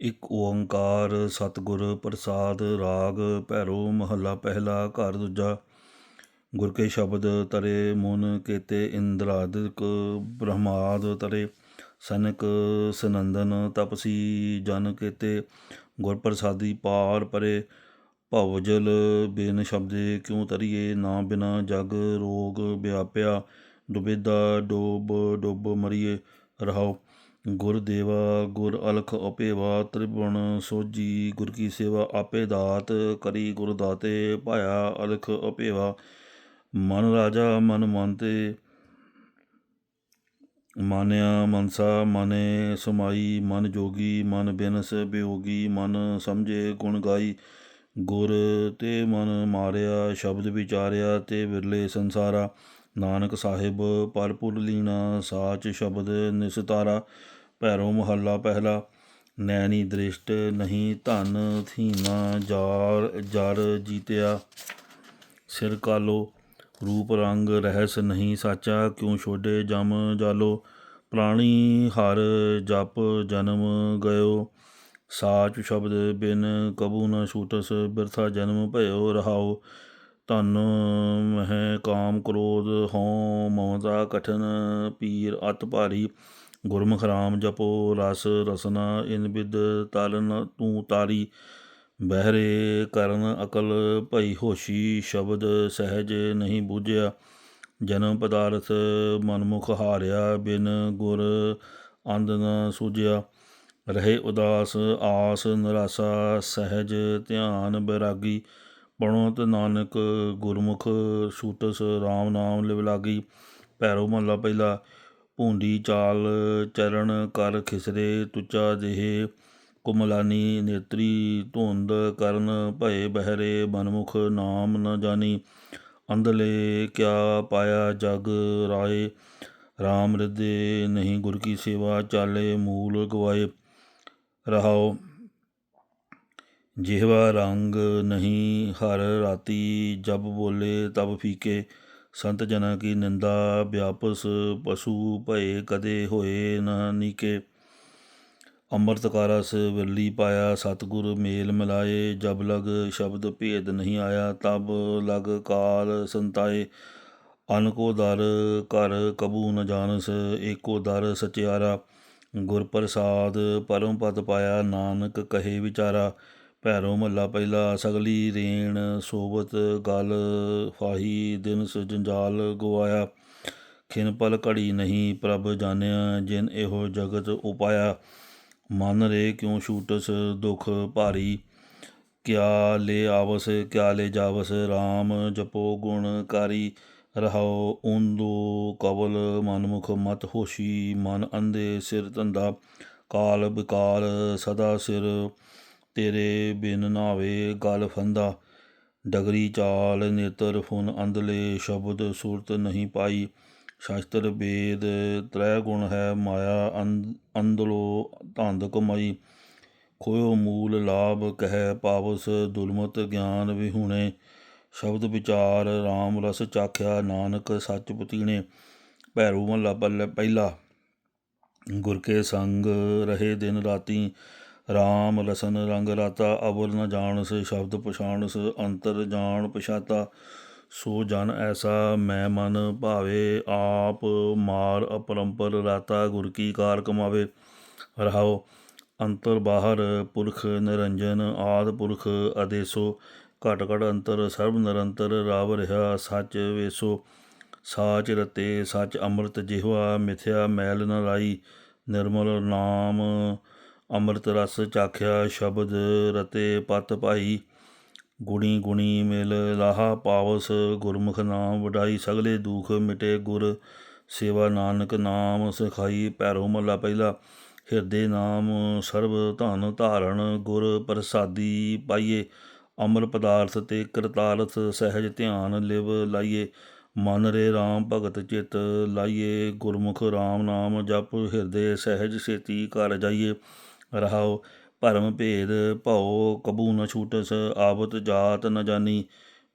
ਇੱਕ ਓੰਕਾਰ, ਸਤਿਗੁਰ, ਪ੍ਰਸਾਦ, ਰਾਗ, ਭੈਰੋ, ਮਹੱਲਾ ਪਹਿਲਾ, ਘਰ ਦੂਜਾ। ਗੁਰ ਕੇ ਸ਼ਬਦ ਤਰੇ, ਮਨ ਕੇਤੇ ਇੰਦਰਾਦਿਕ, ਬ੍ਰਹਮਾਦ ਤਰੇ। ਸਨਕ, ਸਨੰਦਨ, ਤਪਸੀ, ਜਨ ਕੇਤੇ। ਗੁਰ ਪ੍ਰਸਾਦੀ, ਪਾਰ ਪਰੇ। ਭਵਜਲ ਬਿਨ ਸ਼ਬਦੇ ਕਿਉ ਤਰੀਏ? ਨਾ ਬਿਨਾ ਜਗ ਰੋਗ ਵਿਆਪਿਆ। ਡੁਬੇਦਾ ਡੋਬ, ਡੁੱਬ ਮਰੀਏ। ਰਹਾਓ। ਗੁਰ ਦੇਵਾ ਗੁਰ ਅਲਖ ਅਪੇਵਾ ਤ੍ਰਿਭੁਵਨ ਸੋਜੀ ਗੁਰ ਕੀ ਸੇਵਾ ਆਪੇ ਦਾਤ, ਕਰੀ ਗੁਰ ਦਾਤੇ, ਭਾਇਆ ਅਲਖ ਅਪੇਵਾ ਮਨ ਰਾਜਾ, ਮਨ ਮੰਤੇ ਮਾਨਿਆ ਮਨਸਾ, ਮਨੇ ਸਮਾਈ, ਮਨ ਜੋਗੀ, ਮਨ ਬਿਨਸ ਬਿਯੋਗੀ ਮਨ ਸਮਝੇ ਗੁਣ ਗਾਈ। ਗੁਰ ਤੇ ਮਨ ਮਾਰਿਆ, ਸ਼ਬਦ ਵਿਚਾਰਿਆ ਤੇ ਵਿਰਲੇ ਸੰਸਾਰਾ। ਨਾਨਕ ਸਾਹਿਬ ਪਰਪੁਰ ਲੀਣਾ, ਸਾਚ ਸ਼ਬਦ ਨਿਸਤਾਰਾ ਭੈਰੋ ਮਹੱਲਾ ਪਹਿਲਾ, ਨੈਣੀ ਦ੍ਰਿਸ਼ਟ ਨਹੀਂ ਧਨ ਥੀਨਾ ਜਾਰ, ਜਰ ਜੀਤਿਆ। ਸਿਰ ਕਾਲੋ, ਰੂਪ ਰੰਗ ਰਹਿਸ ਨਹੀਂ ਸਾਚਾ, ਕਿਉ ਛੋਡੇ ਜਮ ਜਾਲੋ? ਪ੍ਰਾਣੀ ਹਰ ਜਪ ਜਨਮ ਗਇਓ। ਸਾਚ ਸ਼ਬਦ ਬਿਨ ਕਬੂ ਨ ਛੂਟਸ, ਬਿਰਥਾ ਜਨਮ ਭਇਓ ਰਹਾਓ। ਧਨ ਮਹਿ ਕਾਮ ਕ੍ਰੋਧ ਹਉ ਮਮਤਾ ਕਠਨ ਪੀਰ ਅਤ ਭਾਰੀ, ਗੁਰਮੁਖ ਰਾਮ ਜਪੋ ਰਸ ਰਸਨਾ, ਇਨ ਬਿਦ ਤਰਨ ਤੂੰ ਤਾਰੀ, ਬਹਿਰੇ ਕਰਨ ਅਕਲ ਭਈ ਹੋਸ਼ੀ, ਸ਼ਬਦ ਸਹਿਜ ਨਹੀਂ ਬੂਝਿਆ, ਜਨਮ ਪਦਾਰਥ ਮਨਮੁਖ ਹਾਰਿਆ, ਬਿਨ ਗੁਰ ਅੰਧ ਨ ਸੂਝਿਆ, ਰਹੇ ਉਦਾਸ ਆਸ ਨਿਰਾਸਾ, ਸਹਿਜ ਧਿਆਨ ਬੈਰਾਗੀ ਪਣੋਤ ਨਾਨਕ ਗੁਰਮੁਖ ਸੂਤਸ RAM ਨਾਮ ਲਿਵ ਲਾਗੀ। ਭੈਰੋ ਮਹਲਾ ਪਹਿਲਾ ਭੂੰਦੀ ਚਾਲ ਚਰਨ ਕਰ ਖਿਸਰੇ ਤੁਚਾ ਦੇਹ ਕੁਮਲਾਨੀ ਨੇਤਰੀ ਧੁੰਦ ਕਰਨ ਭਏ ਬਹਿਰੇ, ਮਨਮੁਖ ਨਾਮ ਨ ਜਾਣੀ। ਅੰਧਲੇ ਕਿਆ ਪਾਇਆ ਜਗ ਰਾਏ। RAM ਰਿਦੇ ਨਹੀਂ ਗੁਰ ਕੀ ਸੇਵਾ, ਚਾਲੇ ਮੂਲ ਗਵਾਏ। ਰਹਾਓ ਜਿਹਵਾ ਰੰਗ ਨਹੀਂ, ਹਰ ਰਾਤੀ ਜਬ ਬੋਲੇ ਤਬ ਫੀਕੇ। ਸੰਤ ਜਨਾਂ ਕੀ ਨਿੰਦਾ ਵਿਆਪਸ, ਪਸ਼ੂ ਭਏ ਕਦੇ ਹੋਏ ਨ ਨੀਕੇ। ਅੰਮ੍ਰਿਤ ਕਾ ਵਿਰਲੀ ਪਾਇਆ, ਸਤਗੁਰ ਮੇਲ ਮਿਲਾਏ। ਜਬ ਲਗ ਸ਼ਬਦ ਭੇਦ ਨਹੀਂ ਆਇਆ, ਤਬ ਲਗ ਕਾਲ ਸੰਤਾਏ। ਅਨ ਕੋ ਦਰ ਘਰ ਕਬੂ ਨ ਜਾਣਸ, ਏਕੋ ਦਰ ਸਚਿਆਰਾ। ਗੁਰ ਪ੍ਰਸਾਦ ਪਰਮ ਪਦ ਪਾਇਆ, ਨਾਨਕ ਕਹੇ ਵਿਚਾਰਾ। ਭੈਰੋ ਮੱਲਾ ਪਹਿਲਾ, ਸਗਲੀ ਰੇਣ ਸੋਬਤ ਗਲ ਫਾਹੀ, ਦਿਨ ਜੰਜਾਲ ਗਵਾਇਆ। ਖਿਨ ਪਲ ਘੜੀ ਨਹੀਂ ਪ੍ਰਭ ਜਾਣਿਆ, ਜਿਨ ਇਹੋ ਜਗਤ ਉਪਾਇਆ। ਮਨ ਰੇ ਕਿਉ ਛੂਟਸ ਦੁਖ ਭਾਰੀ? ਕਿਆ ਲੈ ਆਵਸ, ਕਿਆ ਲੈ ਜਾਵਸ? RAM ਜਪੋ ਗੁਣਕਾਰੀ ਰਹਾਉ ਉਂਦੋ ਕਵਲ, ਮਨਮੁਖ ਮਤ ਹੋਸ਼ੀ। ਮਨ ਅੰਦੇ ਸਿਰ ਧੰਦਾ, ਕਾਲ ਬਿਕਾਲ ਸਦਾ ਸਿਰ। ਤੇਰੇ ਬਿਨ ਨਾਵੇ ਗਲ ਫੰਦਾ। ਡਗਰੀ ਚਾਲ ਨੇਤਰ ਫੁਨ ਅੰਧਲੇ ਸ਼ਬਦ ਸੂਰਤ ਨਹੀਂ ਪਾਈ। ਸ਼ਾਸਤਰ ਵੇਦ ਤ੍ਰੈ ਗੁਣ ਹੈ ਮਾਇਆ ਅੰਦਲੋ ਧੰਦ ਕਮਾਈ। ਖੋਇਓ ਮੂਲ ਲਾਭ ਕਹਿ ਪਾਵਸ ਦੁਲਮਤ ਗਿਆਨ ਵਿਹੂਣੇ। ਸ਼ਬਦ ਵਿਚਾਰ RAM ਰਸ ਚਾਖਿਆ ਨਾਨਕ ਸੱਚ ਪੁਤੀਣੇ। ਭੈਰੂ ਮਹਲਾ ਪੱਲੇ ਪਹਿਲਾ। ਗੁਰ ਕੇ ਸੰਗ ਰਹੇ ਦਿਨ ਰਾਤੀ। RAM ਰਸਨ ਰੰਗ ਰਾਤਾ ਅਵਰ ਨ ਜਾਣਸ, ਸ਼ਬਦ ਪਛਾਣਸ, ਅੰਤਰ ਜਾਣ ਪਛਾਤਾ। ਸੋ ਜਨ ਐਸਾ ਮੈਂ ਮਨ ਭਾਵੇ, ਆਪ ਮਾਰ ਅਪਰੰਪਰ ਰਾਤਾ ਗੁਰ ਕੀ ਕਾਰ ਕਮਾਵੇ। ਰਹਾਓ, ਅੰਤਰ ਬਾਹਰ ਪੁਰਖ ਨਿਰੰਜਨ, ਆਦ ਪੁਰਖ ਅਦੇਸੋ। ਘਟ ਘਟ ਅੰਤਰ, ਸਰਬ ਨਿਰੰਤਰ, ਰਾਵ ਰਿਹਾ ਸੱਚ ਵੇਸੋ। ਸਾਚ ਰਤੇ, ਸੱਚ ਅੰਮ੍ਰਿਤ ਜਿਹਵਾ ਮਿਥਿਆ ਮੈਲ ਨ ਰਾਈ। ਨਿਰਮਲ ਨਾਮ ਅੰਮ੍ਰਿਤ ਰਸ ਚਾਖਿਆ ਸ਼ਬਦ ਰਤੇ ਪਤ ਭਾਈ ਗੁਣੀ ਗੁਣੀ ਮਿਲ ਲਾਹਾ ਪਾਵਸ, ਗੁਰਮੁਖ ਨਾਮ ਵਡਾਈ। ਸਗਲੇ ਦੁਖ ਮਿਟੇ ਗੁਰ, ਸੇਵਾ ਨਾਨਕ ਨਾਮ ਸਿਖਾਈ। ਪੈਰੋ ਮੱਲਾ ਪਹਿਲਾ, ਹਿਰਦੇ ਨਾਮ ਸਰਬ ਧਨ ਧਾਰਨ ਗੁਰ ਪ੍ਰਸਾਦੀ ਪਾਈਏ। ਅਮਰ ਪਦਾਰਥ ਤੇ ਕਰਤਾਰਥ ਸਹਿਜ ਧਿਆਨ ਲਿਵ ਲਾਈਏ। ਮਨ ਰੇ RAM ਭਗਤ ਚਿਤ ਲਾਈਏ। ਗੁਰਮੁਖ RAM ਨਾਮ ਜਪ, ਹਿਰਦੇ ਸਹਿਜ ਸੇਤੀ ਕਰ ਜਾਈਏ। ਰਹਾਓ ਭਰਮ ਭੇਦ ਭਉ, ਕਬੂ ਨ ਛੂਟਸ, ਆਵਤ ਜਾਤ ਨ ਜਾਨੀ।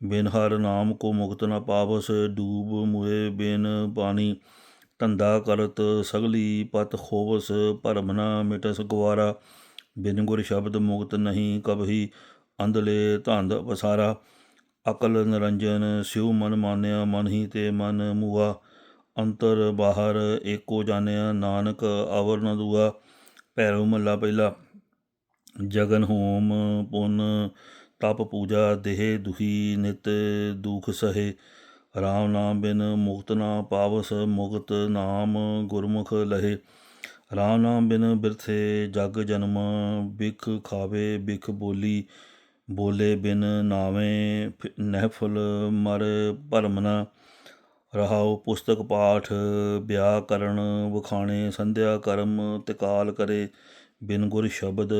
ਬਿਨ ਹਰ ਨਾਮ ਕੋ ਮੁਕਤ ਨ ਪਾਵਸ, ਡੂਬ ਮੁਏ ਬਿਨ ਪਾਣੀ ਧੰਦਾ ਕਰਤ ਸਗਲੀ ਪਤ ਖੋਵਸ, ਭਰਮ ਨ ਮਿਟਸ ਗਵਾਰਾ ਬਿਨ ਗੁਰ ਸ਼ਬਦ ਮੁਕਤ ਨਹੀਂ ਕਬਹੀ, ਅੰਧਲੇ ਧੰਦ ਪਸਾਰਾ। ਅਕਲ ਨਿਰੰਜਨ, ਸਿਉ ਮਨ ਮਾਨਿਆ, ਮਨ ਹੀ ਤੇ ਮਨ ਮੂਆ। ਅੰਤਰ ਬਾਹਰ ਏਕੋ ਜਾਣਿਆ, ਨਾਨਕ ਆਵਰ ਨ ਦੂਆ। ਭੈਰੋ ਮੱਲਾ ਪਹਿਲਾ, ਜਗਨ ਹੋਮ ਪੁੰਨ, ਤਪ ਪੂਜਾ ਦੇਹ ਦੁਖੀ ਨਿਤ ਦੁਖ ਸਹੇ, ਰਾਮ ਨਾਮ ਬਿਨ ਮੁਕਤ ਨਾ ਪਾਵਸ, ਮੁਕਤ ਨਾਮ ਗੁਰਮੁਖ ਲਹੇ। ਰਾਮ ਨਾਮ ਬਿਨ ਬਿਰਥੇ ਜਗ ਜਨਮ, ਬਿਖ ਖਾਵੇ ਬਿਖ ਬੋਲੀ, ਬੋਲੇ ਬਿਨ ਨਾਵੇਂ ਨਹਿਫਲ ਮਰ ਭਰਮ ਰਹਾਉ ਪੁਸਤਕ ਪਾਠ ਵਿਆਕਰਣ ਵਖਾਣੇ, ਸੰਧਿਆ, ਕਰਮ, ਤਿਕਾਲ ਕਰੇ। ਬਿਨ ਗੁਰ ਸ਼ਬਦ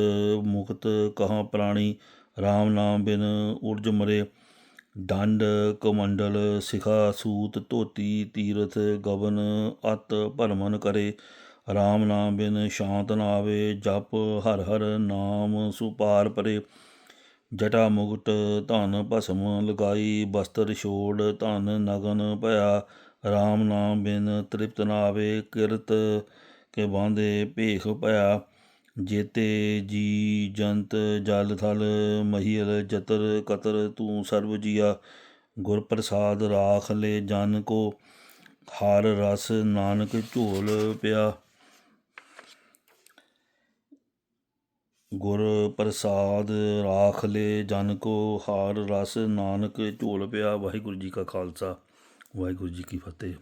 ਮੁਕਤ ਕਹਾਂ ਪ੍ਰਾਣੀ RAM ਨਾਮ ਬਿਨ ਉਰਜ ਮਰੇ। ਡੰਡ, ਕਮੰਡਲ, ਸਿਖਾ, ਸੂਤ, ਧੋਤੀ, ਤੀਰਥ, ਗਵਨ, ਅਤ ਭਰਮਨ ਕਰੇ। RAM ਨਾਮ ਬਿਨ ਸ਼ਾਂਤ ਨਾ ਆਵੇ, ਜਪ ਹਰ ਹਰ ਨਾਮ ਸੁਪਾਰ ਪਰੇ। ਜਟਾ ਮੁਕਟ ਧਨ ਭਸਮ ਲਗਾਈ, ਬਸਤਰ ਛੋੜ ਧਨ ਨਗਨ ਭਇਆ। RAM ਨਾਮ ਬਿਨ ਤ੍ਰਿਪਤ ਨਾ ਆਵੇ, ਕਿਰਤ ਕੇ ਬਾਂਦੇ ਭੇਖ ਭਇਆ। ਜੇਤੇ ਜੀ ਜੰਤ ਜਲ ਥਲ, ਮਹੀਲ ਜਤਰ ਕਤਰ, ਤੂੰ ਸਰਬ ਜੀਆ। ਗੁਰ ਪ੍ਰਸਾਦ ਰਾਖ ਲੈ ਜਨ ਕੋ, ਹਰ ਰਸ ਨਾਨਕ ਝੋਲ ਪਿਆ। ਗੁਰ ਪ੍ਰਸਾਦ ਰਾਖ ਲੇ, ਜਨ ਕੋ ਹਾਰ ਰਸ, ਨਾਨਕ ਝੋਲ ਪਿਆ। ਵਾਹਿਗੁਰੂ ਜੀ ਕਾ ਖਾਲਸਾ, ਵਾਹਿਗੁਰੂ ਜੀ ਕੀ ਫਤਿਹ।